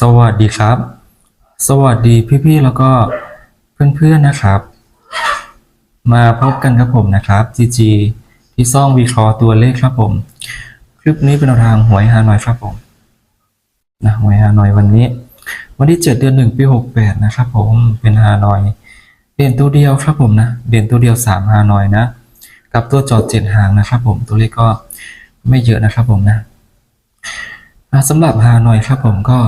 สวัสดีครับ สวัสดีพี่ๆแล้วก็เพื่อนๆนะครับ มาพบกันครับผมนะครับ GG ที่ซ่องวิเคราะห์ตัวเลขครับผม คลิปนี้เป็นแนวทางหวยฮานอยครับผมนะหวยฮานอยวันนี้ วันที่ 7 เดือน1ปี68นะครับผมเป็นฮานอย เด่นตัวเดียวครับผมนะเด่นตัวเดียว3ฮานอยนะ กับตัวจอดเจ็ดหางนะครับ ผมตัวเลขก็ไม่เยอะนะครับผมนะอะสำหรับฮานอยครับผมก็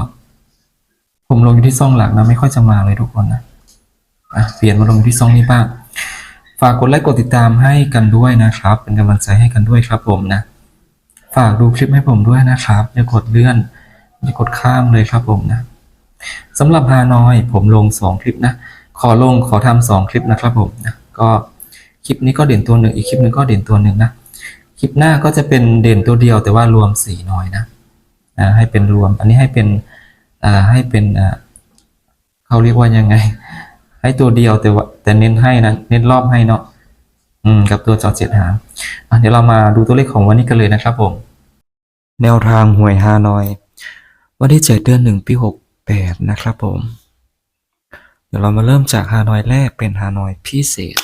ผมลงอยู่ที่ซ่องหลักนะไม่ค่อยจะมาเลยทุกคนนะอะเปลี่ยนมาลงอยู่ที่ซ่องนี้บ้างฝากกดไลค์กดติดตามให้กันด้วยนะครับ เป็นกำลังใจให้กันด้วยครับผมนะ ฝากดูคลิปให้ผมด้วยนะครับอย่ากดเลื่อนอย่ากดข้ามเลยครับผมนะสำหรับฮานอยผมลงสองคลิปนะ ขอลงขอทำสองคลิปนะครับผมนะก็คลิปนี้ก็เด่นตัวหนึ่งอีกคลิปหนึงก็เด่นตัวหนึ่งนะคลิปหน้าก็จะเป็นเด่นตัวเดียวแต่ว่ารวมสีน้อยนะอ่าให้เป็นรวม อันนี้ให้เป็น ให้เป็นเขาเรียกว่ายังไง ให้ตัวเดียวแต่ว่าแต่เน้นให้นะเน้นรอบให้เนาะอืมกับตัวจอเจ็ดหางเดี๋ยวเรามาดูตัวเลขของวันนี้กันเลยนะครับผมแนวทางหวยฮานอย วันที่เจ็ดเดือนหนึ่งปีหกแปดนะครับผม เดี๋ยวเรามาเริ่มจากฮานอยแรกเป็นฮานอยพิเศษ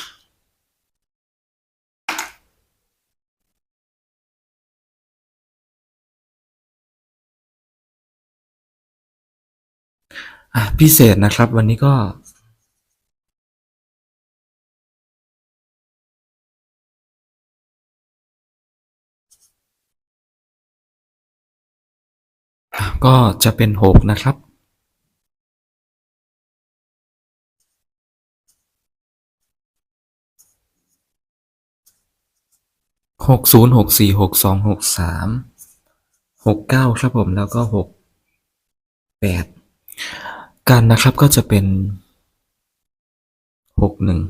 พิเศษนะครับ วันนี้ก็ก็จะเป็นหกนะครับ หกศูนย์หกสี่หกสองหกสามหกเก้าครับผมแล้วก็หกแปด กันนะครับก็จะเป็นหกหนึ่ง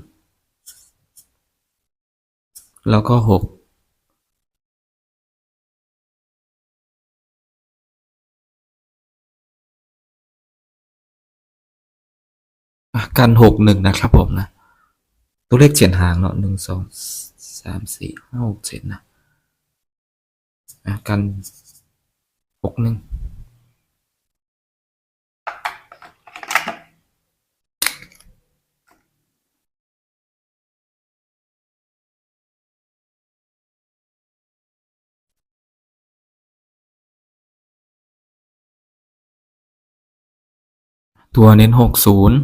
แล้วก็หกกันหกหนึ่งนะครับผมนะ ตัวเลขเฉียนหางเนาะหนึ่งสองสามสี่ห้าหกเจ็ดนะอะกันหกหนึ่ง ตัวเน้นหกศูนย์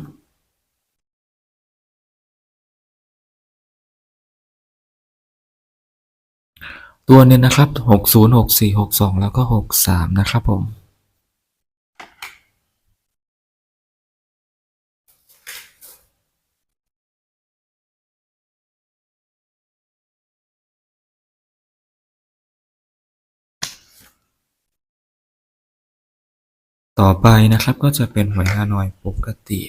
ตัวเน้นนะครับหกศูนย์หกสี่หกสองแล้วก็หกสามนะครับผม ต่อไปนะครับก็จะเป็นหวยฮานอยปกติ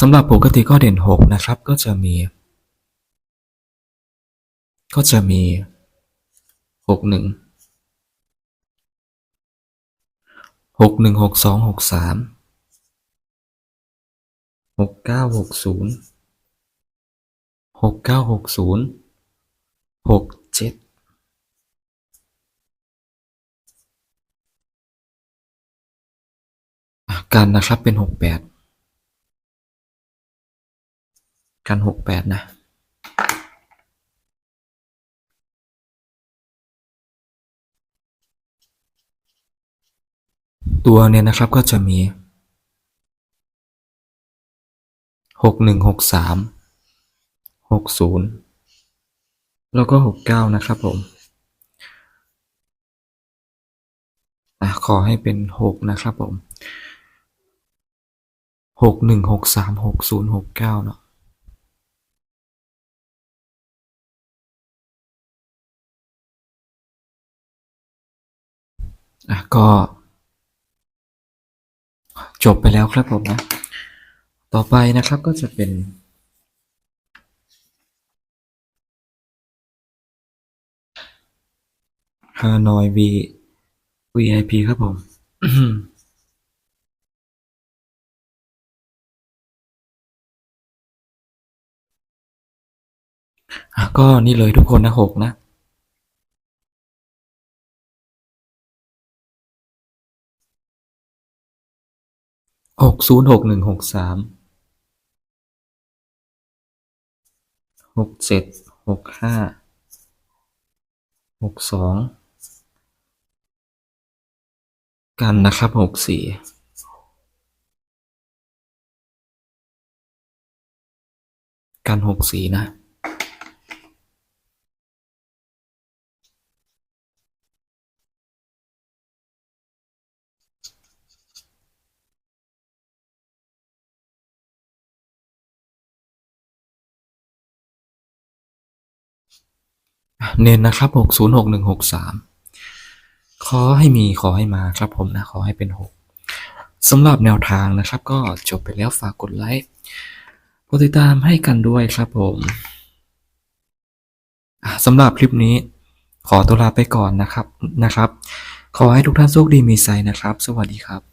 สำหรับปกติก็เด่นหกนะครับ ก็จะมี ก็จะมีหกหนึ่งหกหนึ่ง หกเก้าหกศูนย์หกเก้าหกศูนย์หกเจ็ดกันนะครับเป็นหกแปดกันหกแปดนะตัวเนี่ยนะครับก็จะมี หกหนึ่งหกสามหกศูนย์แล้วก็หกเก้านะครับผมอขอให้เป็นหกนะครับผมหกหนึ่งหกสามหกศูนย์หกเก้าเนาะก็จบไปแล้วครับผมนะ ต่อไปนะครับก็จะเป็น ฮานอย V VIP ครับผม ก็นี่เลยทุกคนนะหกนะหกศูนย์หกหนึ่งหกสาม หกเจ็ดหกห้าหกสองกันนะครับหกสี่กันหกสี่นะ เน้นนะครับหกศูนย์หกหนึ่งหกสามขอให้มีขอให้มาครับผมนะขอให้เป็นหกสำหรับแนวทางนะครับ ก็จบไปแล้วฝากกดไลค์กดติดตามให้กันด้วยครับผมสำหรับคลิปนี้ขอตัวลาไปก่อนนะครับนะครับ ขอให้ทุกท่านโชคดีมีไซนะครับ สวัสดีครับ